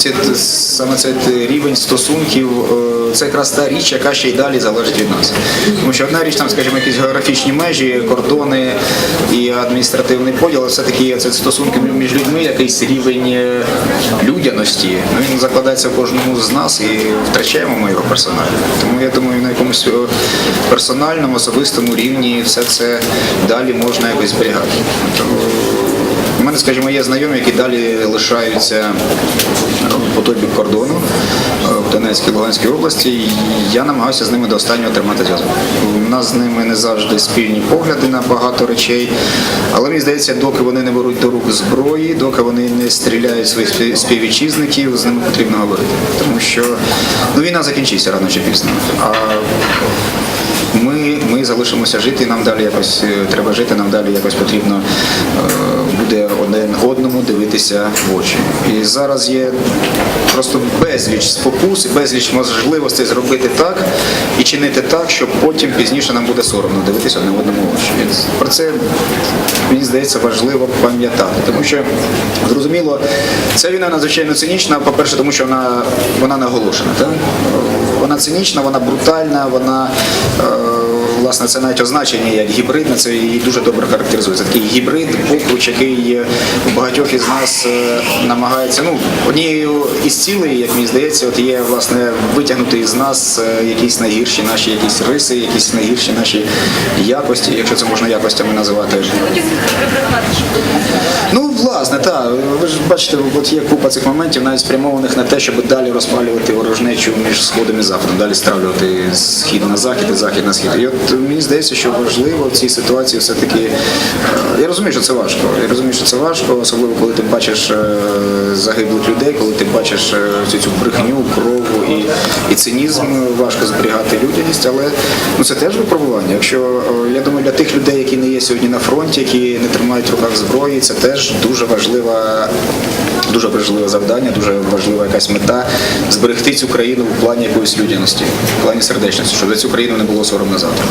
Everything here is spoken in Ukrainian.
Це саме цей рівень стосунків, е, це якраз та річ, яка ще й далі залежить від нас. Тому що одна річ, там, скажімо, якісь географічні межі, кордони і адміністративний поділ, все таки це стосунки між людьми, якийсь рівень е, людяності. Ну, він закладається в кожному з нас і втрачаємо ми його персонально. Тому я думаю, на якомусь е, персональному, особистому рівні все це далі можна якось зберігати. У мене, скажімо, є знайомі, які далі лишаються по той бік кордону е, в Донецькій Луганській області. І Я намагаюся з ними до останнього тримати зв'язок. У нас з ними не завжди спільні погляди на багато речей, але мені здається, доки вони не беруть до рук зброї, доки вони не стріляють своїх спів- співвітчизників, з ними потрібно говорити. Тому що ну, війна закінчиться рано чи пізно. А ми, ми залишимося жити, нам далі якось е, треба жити, нам далі якось потрібно е, буде один одному дивитися в очі. І зараз є просто безліч спокус, безліч можливостей зробити так і чинити так, щоб потім пізніше нам буде соромно дивитися одне одному в очі. І Про це мені здається важливо пам'ятати, тому що зрозуміло, ця війна надзвичайно цинічна. По-перше, тому що вона вона наголошена. Так? Вона цинічна, вона брутальна, вона е, власне це навіть означення як гібридна, це її дуже добре характеризує. Це такий гібрид, покруч, який у багатьох із нас е, намагається. Ну, однією із цілей, як мені здається, от є власне витягнути із нас е, якісь найгірші наші якісь риси, якісь найгірші наші якості, якщо це можна якостями називати. Ну, власне, так. Ви ж бачите, от є купа цих моментів, навіть спрямованих на те, щоб далі розпалювати ворожнечу між сходом і заходом, далі стравлювати схід на захід і захід на схід. І от мені здається, що важливо в цій ситуації все-таки. е, Я розумію, що це важко. Я розумію, що це важко, особливо коли ти бачиш е, загиблих людей, коли ти бачиш е, всю цю брехню, крову і, і цинізм, важко зберігати людяність, але ну це теж випробування. Якщо е, я думаю, для тих людей, які не є сьогодні на фронті, які не тримають в руках зброї, це теж дуже важлива, дуже важливе завдання, дуже важлива якась мета зберегти цю країну в плані якоїсь людяності, в плані сердечності, щоб за цю країну не було соромно завтра.